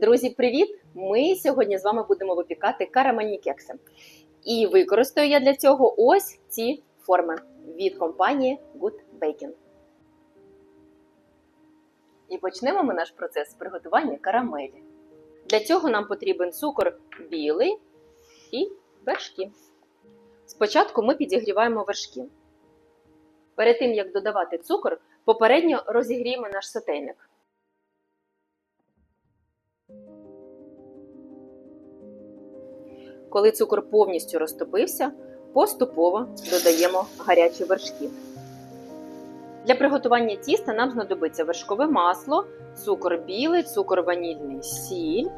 Друзі, привіт! Ми сьогодні з вами будемо випікати карамельні кекси. І використаю я для цього ось ці форми від компанії Good Baking. І почнемо ми наш процес приготування карамелі. Для цього нам потрібен цукор білий і вершки. Спочатку ми підігріваємо вершки. Перед тим як додавати цукор, попередньо розігріємо наш сотейник. Коли цукор повністю розтопився, поступово додаємо гарячі вершки. Для приготування тіста нам знадобиться вершкове масло, цукор білий, цукор ванільний, сіль,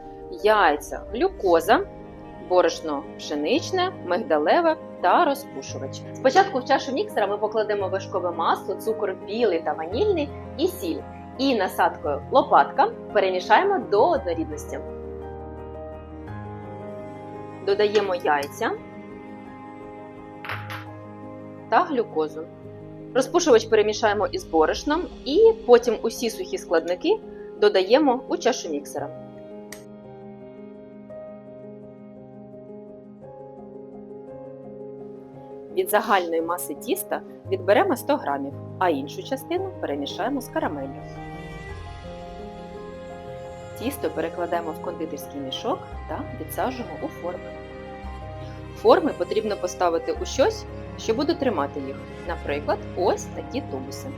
яйця, глюкоза, борошно пшеничне, мигдалеве та розпушувач. Спочатку в чашу міксера ми покладемо вершкове масло, цукор білий та ванільний і сіль. І насадкою лопатка перемішаємо до однорідності. Додаємо яйця та глюкозу. Розпушувач перемішаємо із борошном і потім усі сухі складники додаємо у чашу міксера. Від загальної маси тіста відберемо 100 грамів, а іншу частину перемішаємо з карамеллю. Тісто перекладаємо в кондитерський мішок та відсаджуємо у форми. Форми потрібно поставити у щось, що буде тримати їх, наприклад, ось такі тубуси.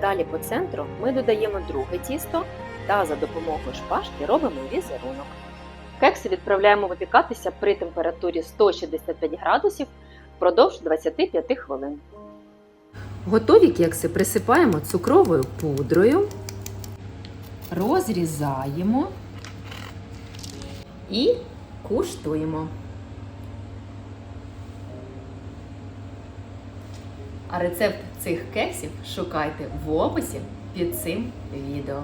Далі по центру ми додаємо друге тісто та за допомогою шпажки робимо візерунок. Кекси відправляємо випікатися при температурі 165 градусів впродовж 25 хвилин. Готові кекси присипаємо цукровою пудрою, розрізаємо і куштуємо. А рецепт цих кексів шукайте в описі під цим відео.